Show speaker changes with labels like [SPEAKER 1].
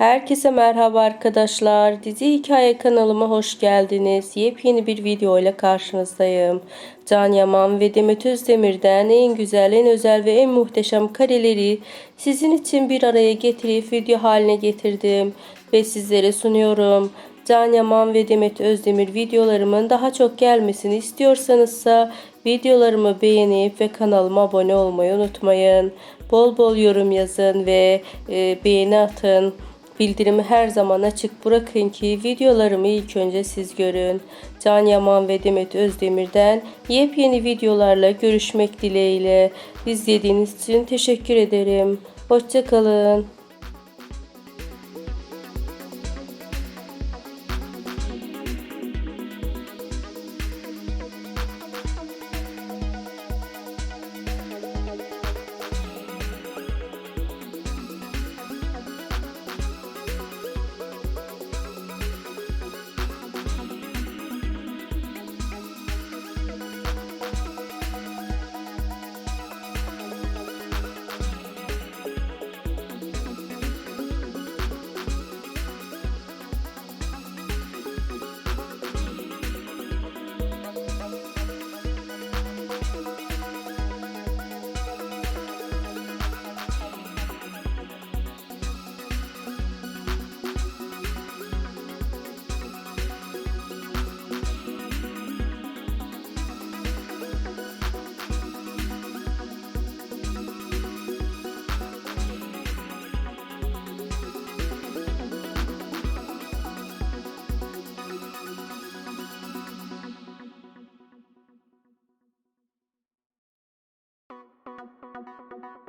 [SPEAKER 1] Herkese merhaba arkadaşlar. Dizi Hikaye kanalıma hoş geldiniz. Yepyeni bir video ile karşınızdayım. Can Yaman ve Demet Özdemir'den en güzel, en özel ve en muhteşem kareleri sizin için bir araya getirip video haline getirdim ve sizlere sunuyorum. Can Yaman ve Demet Özdemir videolarımın daha çok gelmesini istiyorsanızsa videolarımı beğenip ve kanalıma abone olmayı unutmayın. Bol bol yorum yazın ve e, beğeni atın. Bildirimi her zaman açık bırakın ki videolarımı ilk önce siz görün. Can Yaman ve Demet Özdemir'den yepyeni videolarla görüşmek dileğiyle. İzlediğiniz için teşekkür ederim. Hoşçakalın. Thank you.